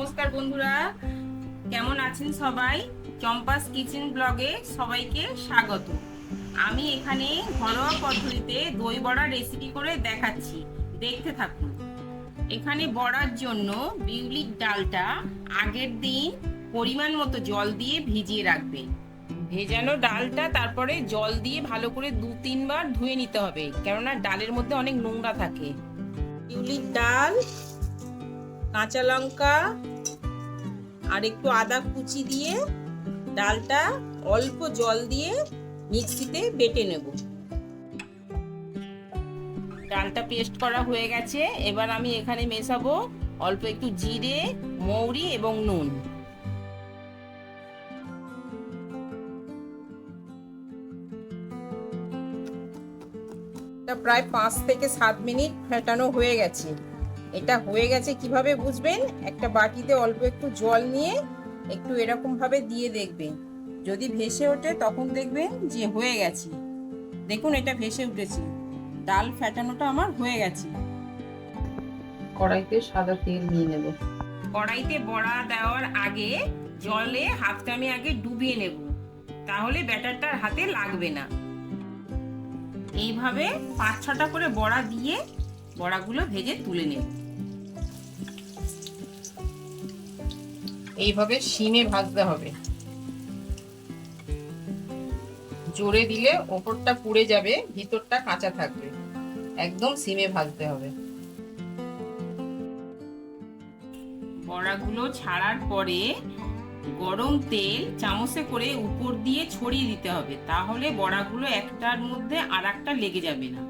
নমস্কার বন্ধুরা। কেমন আছেন সবাই? চম্পাস কিচেন ব্লগে সবাইকে স্বাগত। আমি এখানে ঘরোয়া পদ্ধতিতে দই বড়া রেসিপি করে দেখাচ্ছি। দেখতে থাকুন। এখানে বড়ার জন্য বিউলির ডালটা আগের দিন পরিমাণ মতো জল দিয়ে ভিজিয়ে রাখবেন। ভেজানো ডালটা তারপরে জল দিয়ে ভালো করে দু, তিনবার ধুয়ে নিতে হবে। কেননা ডালের মধ্যে অনেক নোংরা থাকে। বিউলির ডাল, কাঁচা লঙ্কা আর একটু আদা কুচি দিয়ে ডালটা অল্প জল দিয়ে মিক্সিতে বেটে নেব। ডালটা পেস্ট করা হয়ে গেছে। এবার আমি এখানে মেশাবো অল্প একটু জিরে, মৌরি এবং নুন। প্রায় পাঁচ থেকে সাত মিনিট ফেটানো হয়ে গেছে। এটা হয়ে গেছে কীভাবে বুঝবেন? একটা বাটিতে অল্প একটু জল নিয়ে একটু এরকম ভাবে দিয়ে দেখবেন। যদি ভেসে ওঠে তখন দেখবেন যে হয়ে গেছে। দেখুন এটা ভেসে উঠেছে। ডাল ফেটানোটা আমার হয়ে গেছে। কড়াইতে সাদা তেল নিয়ে নেব। কড়াইতে বড়া দেওয়ার আগে জলে হাতটা আমি আগে ডুবিয়ে নেব। তাহলে ব্যাটারটা আর হাতে লাগবে না। এইভাবে পাঁচ ছটা করে বড়া দিয়ে বড়াগুলো ভেজে তুলে নেব। এইভাবে শিমে ভাজতে হবে। জোরে দিলে ওপরটা পুড়ে যাবে ভিতরটা কাঁচা থাকবে। একদম সিমে ভাজতে হবে। বড়াগুলো ছাড়ার পরে গরম তেল চামচে করে উপর দিয়ে ছড়িয়ে দিতে হবে। তাহলে বড়াগুলো একটার মধ্যে আর একটা লেগে যাবে না।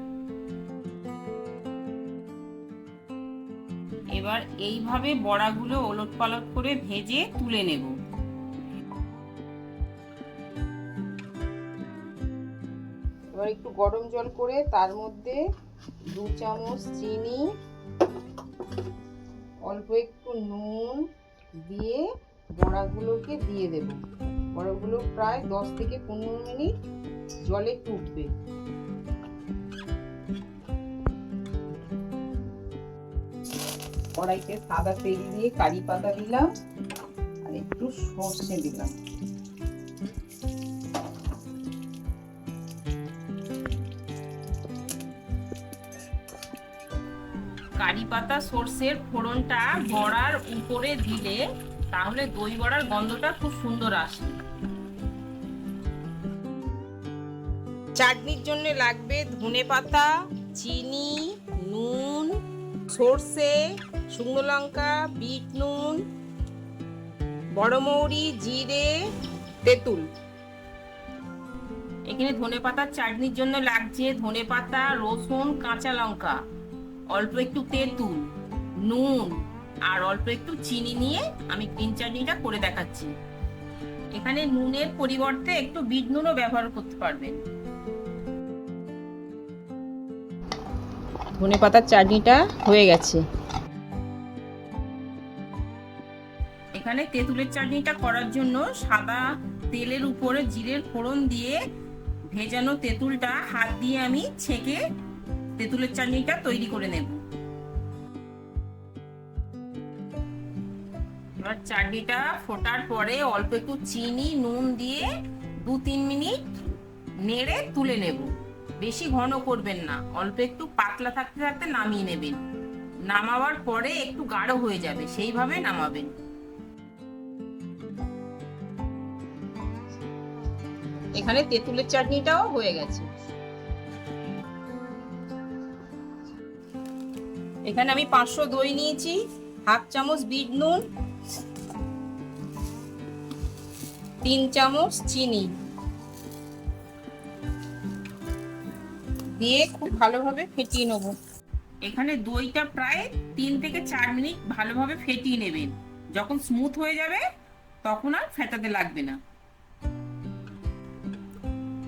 এবার এইভাবে বড়াগুলো ওলট পালট করে ভেজে তুলে নেব। এবার একটু গরম জল করে তার মধ্যে দু চামচ চিনি, অল্প একটু নুন দিয়ে বড়াগুলোকে দিয়ে দেব। বড়াগুলো প্রায় দশ থেকে পনেরো মিনিট জলে টুকবে কড়াইতে সাদা তেল দিয়ে কারি পাতা দিলাম আর একটু সর্ষে দিলাম। কারি পাতা সর্ষের ফোড়নটা বড়ার উপরে দিলে তাহলে দই বড়ার গন্ধটা খুব সুন্দর আসে। চাটনির জন্য লাগবে ধনে পাতা চিনি, নুন সর্ষে, শুকনো লঙ্কা, বিট নুন, বড় মৌরি, জিরে, তেঁতুল। এখানে ধনে পাতার চাটনির জন্য লাগছে ধনে পাতা, রসুন, কাঁচা লঙ্কা। অল্প একটু তেঁতুল, নুন, আর অল্প একটু চিনি নিয়ে আমি গ্রিন চাটনিটা করে দেখাচ্ছি। এখানে নুনের পরিবর্তে একটু বিট নুনও ব্যবহার করতে পারবেন। ধনে পাতার চাটনিটা হয়ে গেছে। এখানে তেঁতুলের চাটনিটা করার জন্য সাদা তেলের উপরে জিরের ফোড়ন দিয়ে ভেজানো তেঁতুলটা হাত দিয়ে আমি ছেঁকে তেঁতুলের চাটনিটা তৈরি করে নেব। এবার চাটনিটা ফোটার পরে অল্প একটু চিনি, নুন দিয়ে দু তিন মিনিট নেড়ে তুলে নেব। বেশি ঘন করবেন না। অল্প একটু পাতলা থাকতে থাকতে নামিয়ে নেবেন। নামাবার পরে একটু গাঢ় হয়ে যাবে, সেইভাবে নামাবেন। এখানে তেঁতুলের চাটনিটাও হয়ে গেছে। এখানে আমি পাঁচশো দই নিয়েছি, হাফ চামচ বিট নুন, তিন চামচ চিনি। দিয়ে খুব ভালোভাবে ফেটিয়ে নেব। এখানে দইটা প্রায় তিন থেকে চার মিনিট ভালোভাবে ফেটিয়ে নেবেন। যখন স্মুথ হয়ে যাবে, তখন আর ফেটাতে লাগবে না।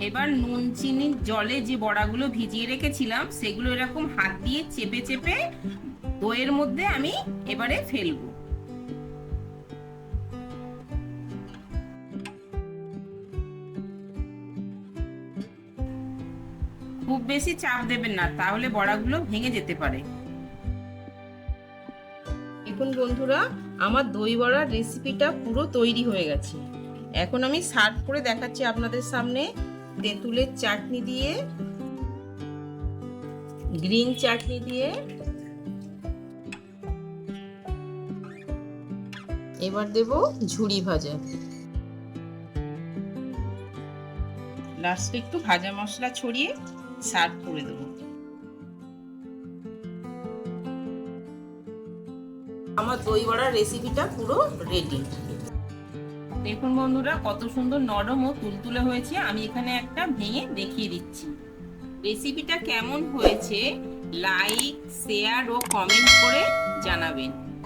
এবার নুন চিনির জলে যে বড়াগুলো ভিজিয়ে রেখেছিলাম, সেগুলো এরকম হাত দিয়ে চেপে চেপে দইয়ের মধ্যে আমি এবারে ফেলব। খুব বেশি চাপ দেবেন না, তাহলে বড়াগুলো ভেঙে যেতে পারে। দেখুন বন্ধুরা, আমার দই বড়ার রেসিপিটা পুরো তৈরি হয়ে গেছে। এখন আমি সার্ভ করে দেখাচ্ছি আপনাদের সামনে তেঁতুলের চাটনি দিয়ে, গ্রিন চাটনি দিয়ে। এবার দেব ঝুড়ি ভাজা। লাস্টে একটু ভাজা মশলা ছড়িয়ে সার্ভ করে দেবো। আমার দই বড়ার রেসিপিটা পুরো রেডি দেখুন বন্ধুরা কত সুন্দর নরম ও তুলতুলে হয়েছে। আমি এখানে একটা ভেঙে দেখিয়ে দিচ্ছি। রেসিপিটা কেমন হয়েছে লাইক শেয়ার ও কমেন্ট করে জানাবেন।